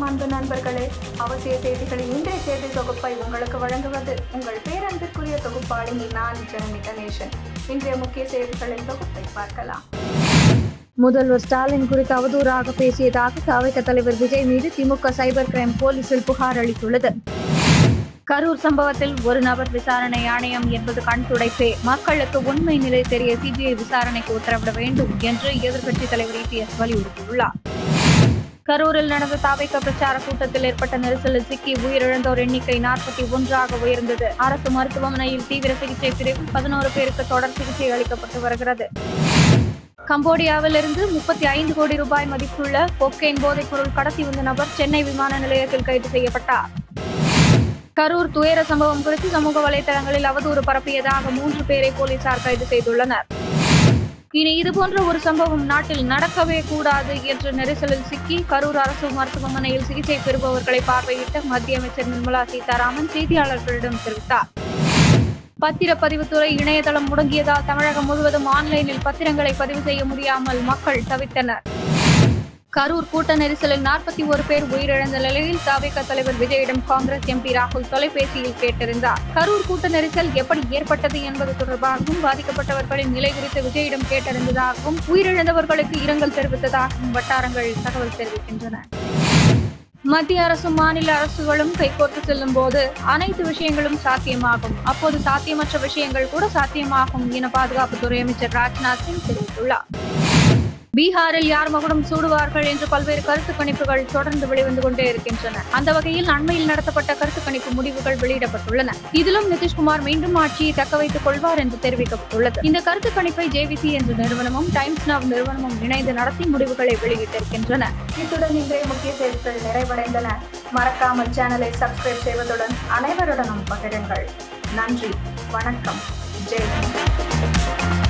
நேயர்களே அவசிய செய்திகளின் இன்றைய செய்தி தொகுப்பை உங்களுக்கு வழங்குவது உங்கள் பேரன்பிற்குரிய தொகுப்பாளினி நான் ஜனனி கணேசன் இன்றைய முக்கிய செய்திகளின் தொகுப்பை பார்க்கலாம். முதல்வர் ஸ்டாலின் குறித்து அவதூறாக பேசியதாக தவிக தலைவர் விஜய் மீது திமுக சைபர் கிரைம் போலீசில் புகார் அளித்துள்ளது. கரூர் சம்பவத்தில் ஒரு நபர் விசாரணை ஆணையம் என்பது கண் துடைப்பே. மக்களுக்கு உண்மை நிலை தெரிய சிபிஐ விசாரணைக்கு உத்தரவிட வேண்டும் என்று எதிர்க்கட்சித் தலைவர் இபிஎஸ் வலியுறுத்தியுள்ளார். கரூரில் நடந்த தாவைக்க பிரச்சார கூட்டத்தில் ஏற்பட்ட நெரிசலில் சிக்கி உயிரிழந்தோர் எண்ணிக்கை நாற்பத்தி ஒன்றாக உயர்ந்தது. அரசு மருத்துவமனையில் தீவிர சிகிச்சை பிரிவில் பதினோரு பேருக்கு தொடர் சிகிச்சை அளிக்கப்பட்டு வருகிறது. கம்போடியாவிலிருந்து முப்பத்தி ஐந்து கோடி ரூபாய் மதிப்புள்ள கொக்கைன் போதைப் பொருள் கடத்தி வந்த நபர் சென்னை விமான நிலையத்தில் கைது செய்யப்பட்டார். கரூர் துயர சம்பவம் குறித்து சமூக வலைதளங்களில் அவதூறு பரப்பியதாக மூன்று பேரை போலீசார் கைது செய்துள்ளனர். இனி இதுபோன்ற ஒரு சம்பவம் நாட்டில் நடக்கவே கூடாது என்ற நெரிசலில் சிக்கி கரூர் அரசு மருத்துவமனையில் சிகிச்சை பெறுபவர்களை பார்வையிட்ட மத்திய அமைச்சர் நிர்மலா சீதாராமன் செய்தியாளர்களிடம் தெரிவித்தார். பத்திரப்பதிவுத்துறை இணையதளம் முடங்கியதால் தமிழகம் முழுவதும் ஆன்லைனில் பத்திரங்களை பதிவு செய்ய முடியாமல் மக்கள் தவித்தனர். கரூர் கூட்ட நெரிசலில் நாற்பத்தி ஒரு பேர் உயிரிழந்த நிலையில் தவிக தலைவர் விஜயிடம் காங்கிரஸ் எம்பி ராகுல் தொலைபேசியில் கேட்டிருந்தார். கரூர் கூட்ட நெரிசல் எப்படி ஏற்பட்டது என்பது தொடர்பாகவும் பாதிக்கப்பட்டவர்களின் நிலை குறித்து விஜயிடம் கேட்டறிந்ததாகவும் உயிரிழந்தவர்களுக்கு இரங்கல் தெரிவித்ததாகவும் வட்டாரங்கள் தகவல் தெரிவிக்கின்றன. மத்திய அரசும் மாநில அரசுகளும் கைகோர்த்து செல்லும் போது அனைத்து விஷயங்களும் சாத்தியமாகும். அப்போது சாத்தியமற்ற விஷயங்கள் கூட சாத்தியமாகும் என பாதுகாப்புத்துறை அமைச்சர் ராஜ்நாத் சிங் தெரிவித்துள்ளார். பீகாரில் யார் மகுடம் சூடுவார்கள் என்று பல்வேறு கருத்து கணிப்புகள் தொடர்ந்து வெளிவந்து கொண்டே இருக்கின்றன. அந்த வகையில் அண்மையில் நடத்தப்பட்ட கருத்து கணிப்பு முடிவுகள் வெளியிடப்பட்டுள்ளன. இதிலும் நிதிஷ்குமார் மீண்டும் ஆட்சியை தக்க வைத்துக் கொள்வார் என்று தெரிவிக்கப்பட்டுள்ளது. இந்த கருத்து கணிப்பை ஜேவிசி என்ற நிறுவனமும் டைம்ஸ் நவ் நிறுவனமும் இணைந்து நடத்தி முடிவுகளை வெளியிட்டிருக்கின்றன. இத்துடன் இன்றைய முக்கிய செய்திகள் நிறைவடைந்தன. மறக்காமல் சேனலை சப்ஸ்கிரைப் செய்வதுடன் அனைவருடனும் பகிருங்கள். நன்றி. வணக்கம். ஜெய்